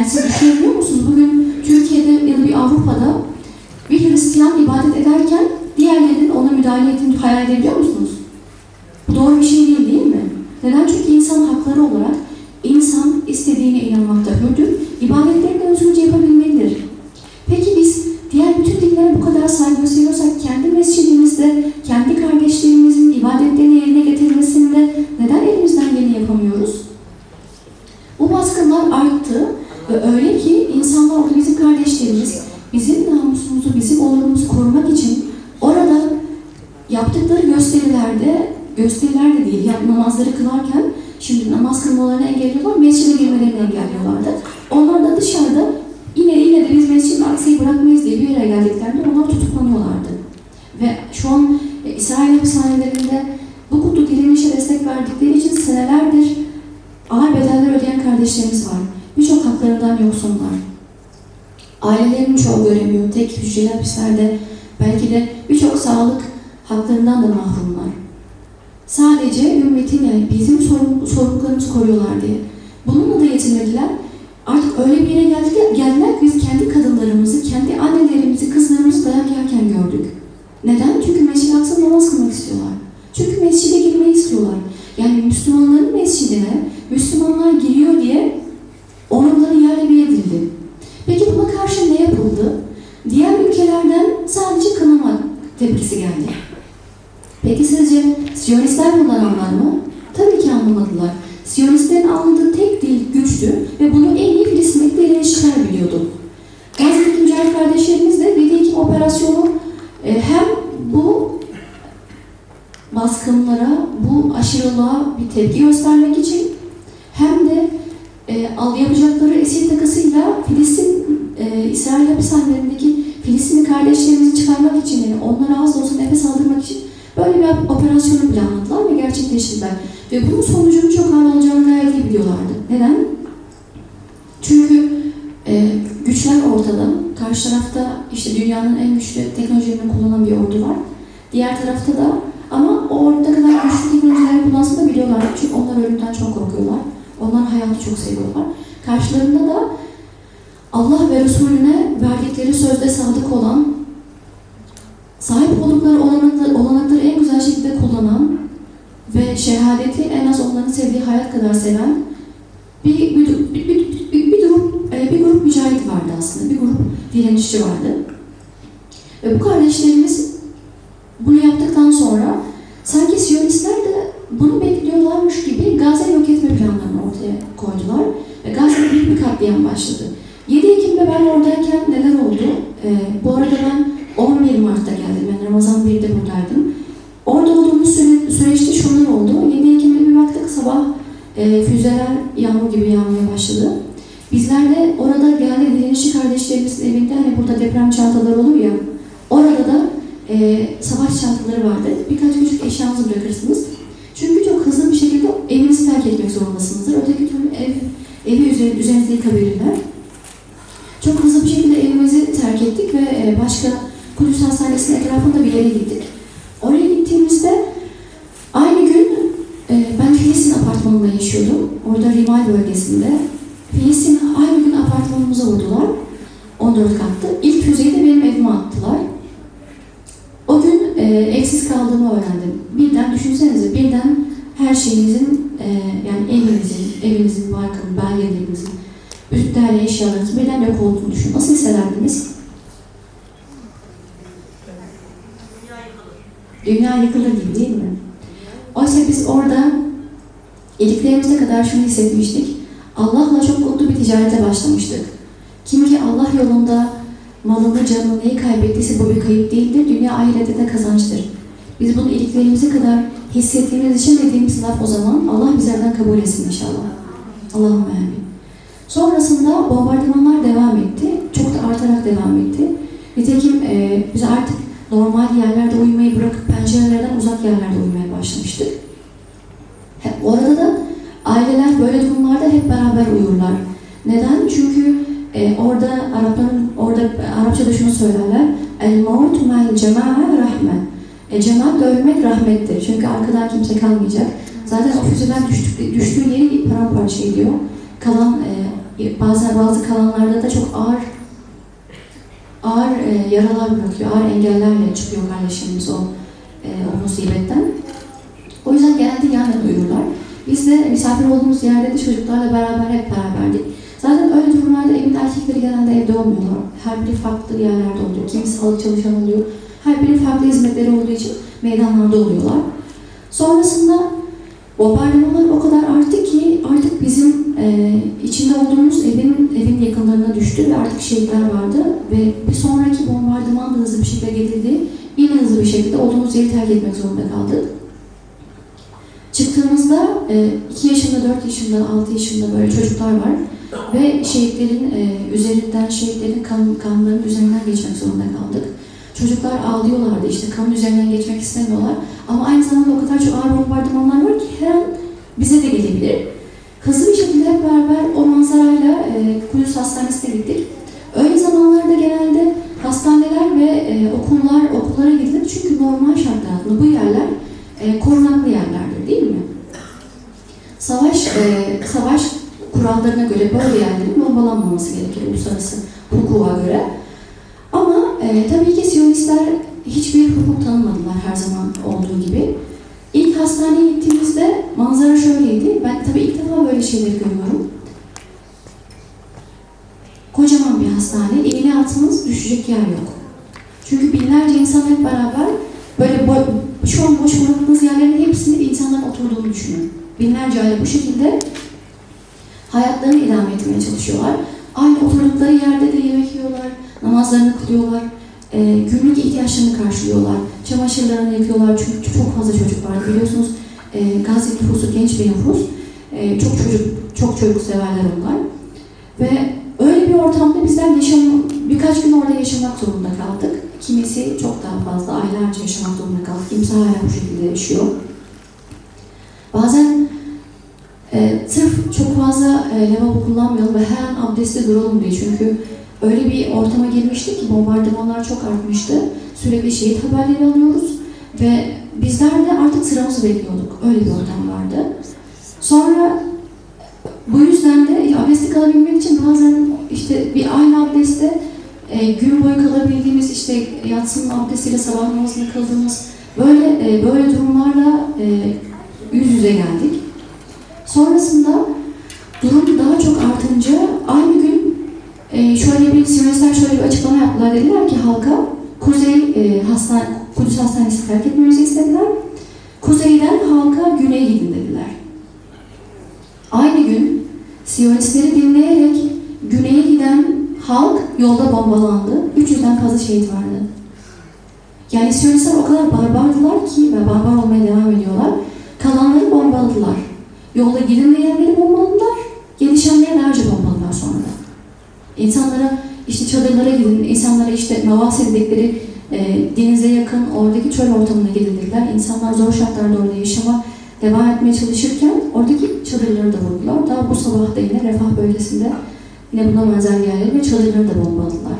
Yani siz düşünebiliyor musunuz? Bugün Türkiye'de ya da bir Avrupa'da bir Hristiyan ibadet ederken diğerlerinin ona müdahale ettiğini hayal edebiliyor musunuz? Bu doğru bir şey değil değil mi? Neden? Çünkü insan hakları olarak insan istediğine inanmakta hürdür. İbadetlerini özgürce yapabilmelidir. Peki biz diğer bütün dinlere bu kadar saygı gösteriyorsak kendi mescidimizde, kendi namazları kılarken şimdi namaz kılmalarını engelliyorlar, mescide girmelerini engelliyorlardı. Onlar da dışarıda yine yine de biz mescidin aksiyi bırakmayız diye bir yere geldiklerinde onlar tutuklanıyorlardı. Ve şu an e, İsrail hapishanelerinde bu kutlu direnişe destek verdikleri için senelerdir ağır bedeller ödeyen kardeşlerimiz var. Birçok haklarından yoksunlar. Ailelerinin çoğu göremiyor. Tek hücreli hapislerde belki de birçok sağlık haklarından da mahrumlar. Sadece ümmetin yani bizim sorun, sorumluluklarımızı koruyorlar diye. Bununla da yetinmediler. Artık öyle bir yere geldiler, geldiler biz kendi kadınlarımızı, kendi annelerimizi, kızlarımızı dayak yerken gördük. Neden? Çünkü Mescid-i namaz kılmak istiyorlar. Çünkü mescide girmeyi istiyorlar. Yani Müslümanların mescidine Müslümanlar giriyor diye onurları yerle bir edildi. Peki buna karşı ne yapıldı? Diğer ülkelerden sadece kınama tepkisi geldi. Peki sizce Siyonistler bundan anlar mı? Tabii ki anlamadılar. Siyonistlerin anladığı tek dil güçtü ve bunu en iyi Filistin'deki direnişçiler biliyordu. Gazze'deki mücahit kardeşlerimiz de 7 Ekim operasyonu e, hem bu baskınlara, bu aşırılığa bir tepki göstermek için hem de e, yapacakları esir takısıyla Filistin, e, İsrail hapishanelerindeki Filistinli kardeşlerimizi çıkarmak için, yani onlara az olsa nefes aldırmak için böyle bir operasyonu planladılar ve gerçekleştirdiler. Ve bunun sonucunun çok ağır olacağını gayet iyi biliyorlardı. Neden? Çünkü e, güçler ortada. Karşı tarafta işte dünyanın en güçlü teknolojilerini kullanan bir ordu var. Diğer tarafta da ama o orada kadar güçlü teknolojileri kullansa da biliyorlar. Çünkü onlar ölümden çok korkuyorlar. Onlar hayatı çok seviyorlar. Karşılarında da Allah ve Resulüne verdikleri sözde sadık olan, sahip oldukları olanakları, olanakları en güzel şekilde kullanan ve şehadeti en az onların sevdiği hayat kadar seven bir, bir, bir, bir, bir, bir grup, e, bir grup mücahit vardı aslında. Bir grup direnişçi vardı. Ve bu kardeşlerimiz bunu yaptıktan sonra sanki Siyonistler de bunu bekliyorlarmış gibi Gazze yok etme planlarını ortaya koydular. Ve Gazze'de büyük bir katliam başladı. 7 Ekim'de ben oradayken neler oldu? Ee, bu arada ben 1'de buradaydım. Orada olduğumuz süre, süreçte şunlar oldu. 7 Ekim'de bir baktık sabah e, füzeler yağmur gibi yağmaya başladı. Bizler de orada geldi direnişçi kardeşlerimizin evinde hani burada deprem çantaları olur ya orada da e, savaş çantaları vardı. Birkaç küçük eşyanızı bırakırsınız. Çünkü çok hızlı bir şekilde evinizi terk etmek zorundasınızdır. Öteki türlü ev, evi üzerinde, üzerinize yıkabilirler. Çok hızlı bir şekilde evimizi terk ettik ve e, başka Kudüs Hastanesi'nin etrafında bir yere gittik. Oraya gittiğimizde aynı gün e, ben Filistin apartmanında yaşıyordum. Orada Rimal bölgesinde. Filistin aynı gün apartmanımıza vurdular. 14 katlı. İlk füzeyi de benim evime attılar. O gün e, evsiz kaldığımı öğrendim. Birden düşünsenize birden her şeyinizin e, yani evinizin, evinizin, markanın, belgelerinizin, bütün değerli eşyalarınızın birden yok olduğunu düşün. Nasıl hissederdiniz? Dünya yıkılır gibi değil mi? Oysa biz orada iliklerimize kadar şunu hissetmiştik. Allah'la çok mutlu bir ticarete başlamıştık. Kim ki Allah yolunda malını, canını neyi kaybettiyse bu bir kayıp değildir. Dünya ahirette de kazançtır. Biz bunu iliklerimize kadar hissettiğimiz için dediğimiz laf o zaman Allah bizlerden kabul etsin inşallah. Allahümme amin. Sonrasında bombardımanlar devam etti. Çok da artarak devam etti. Nitekim e, biz artık normal yerlerde uyumayı bırakıp pencerelerden uzak yerlerde uyumaya başlamıştık. Hep, orada da aileler böyle durumlarda hep beraber uyurlar. Neden? Çünkü e, orada Arapların orada Arapçada şunu söylerler. El maut mel cema'a rahme. E, cemaat ölmek rahmettir. Çünkü arkadan kimse kalmayacak. Zaten o füzeden düştük, düştüğü yeri paramparça ediyor. Kalan e, bazen bazı kalanlarda da çok ağır ağır e, yaralar bırakıyor, ağır engellerle çıkıyor kardeşlerimiz o, e, o musibetten. O yüzden genelde yan yana uyurlar. Biz de misafir olduğumuz yerde de çocuklarla beraber hep beraberdik. Zaten öyle durumlarda evin erkekleri genelde evde olmuyorlar. Her biri farklı yerlerde oluyor. Kimisi sağlık çalışan oluyor. Her biri farklı hizmetleri olduğu için meydanlarda oluyorlar. Sonrasında bombardımanlar o kadar arttı ki artık bizim e, içinde olduğumuz evin evin yakınlarına düştü ve artık şehitler vardı ve bir sonraki bombardıman da hızlı bir şekilde gelildi. Yine hızlı bir şekilde olduğumuz yeri terk etmek zorunda kaldık. Çıktığımızda 2 yaşında, 4 yaşında, 6 yaşında böyle çocuklar var ve şehitlerin e, üzerinden, şehitlerin kan, kanlarının üzerinden geçmek zorunda kaldık. Çocuklar ağlıyorlardı işte kanın üzerinden geçmek istemiyorlar. Ama aynı zamanda o kadar çok ağır bombardımanlar var gelebilir. Hızlı bir şekilde beraber o manzarayla e, Kudüs Hastanesi'ne gittik. Öyle zamanlarda genelde hastaneler ve e, okullar okullara gidilir çünkü normal şartlar altında bu yerler e, korunaklı yerlerdir değil mi? Savaş e, savaş kurallarına göre böyle yerlerin bombalanmaması gerekir uluslararası hukuka göre. Ama e, tabii ki Siyonistler hiçbir hukuk tanımadılar her zaman olduğu gibi. İlk hastaneye gittiğimizde manzara şöyleydi. Ben tabii ilk defa böyle şeyleri görüyorum. Kocaman bir hastane, iğne atmanız düşecek yer yok. Çünkü binlerce insan hep beraber böyle boy, şu an boş bıraktığınız yerlerin hepsinde insanların oturduğunu düşünün. Binlerce aile bu şekilde hayatlarını idame etmeye çalışıyorlar. Aynı oturdukları yerde de yemek yiyorlar, namazlarını kılıyorlar, e, günlük ihtiyaçlarını karşılıyorlar, çamaşırlarını yıkıyorlar çünkü çok fazla çocuk var. Biliyorsunuz e, Gazze nüfusu genç bir nüfus, e, çok çocuk çok çocuk severler onlar. Ve öyle bir ortamda bizler yaşam, birkaç gün orada yaşamak zorunda kaldık. Kimisi çok daha fazla, aylarca yaşamak zorunda kaldı. Kimisi hala bu şekilde yaşıyor. Bazen e, sırf çok fazla e, lavabo kullanmayalım ve her an abdestte duralım diye. Çünkü öyle bir ortama girmiştik ki bombardımanlar çok artmıştı. Sürekli şehit haberleri alıyoruz ve bizler de artık sıramızı bekliyorduk. Öyle bir ortam vardı. Sonra bu yüzden de abdesti kalabilmek için bazen işte bir aynı abdestte e, gün boyu kalabildiğimiz işte yatsının abdestiyle sabah namazını kıldığımız böyle e, böyle durumlarla e, yüz yüze geldik. Sonrasında durum daha çok artınca aynı gün e, şöyle bir Siyonistler şöyle bir açıklama yaptılar. Dediler ki halka Kuzey e, hastane, Kudüs Hastanesi terk etmemizi istediler. Kuzeyden halka güneye gidin dediler. Aynı gün Siyonistleri dinleyerek güneye giden halk yolda bombalandı. 300'den fazla şehit vardı. Yani Siyonistler o kadar barbardılar ki ve barbar olmaya devam ediyorlar. Kalanları bombaladılar. Yolda gidin diyenleri bombaladılar. Gelişenleri önce bombaladılar sonra da. İnsanlara işte çadırlara gidin, insanlara işte Mavase dedikleri e, denize yakın oradaki çöl ortamına gidin dediler. İnsanlar zor şartlarda orada yaşama devam etmeye çalışırken oradaki çadırları da vurdular. Daha bu sabah da yine Refah bölgesinde yine buna benzer yerleri ve çadırları da bombaladılar.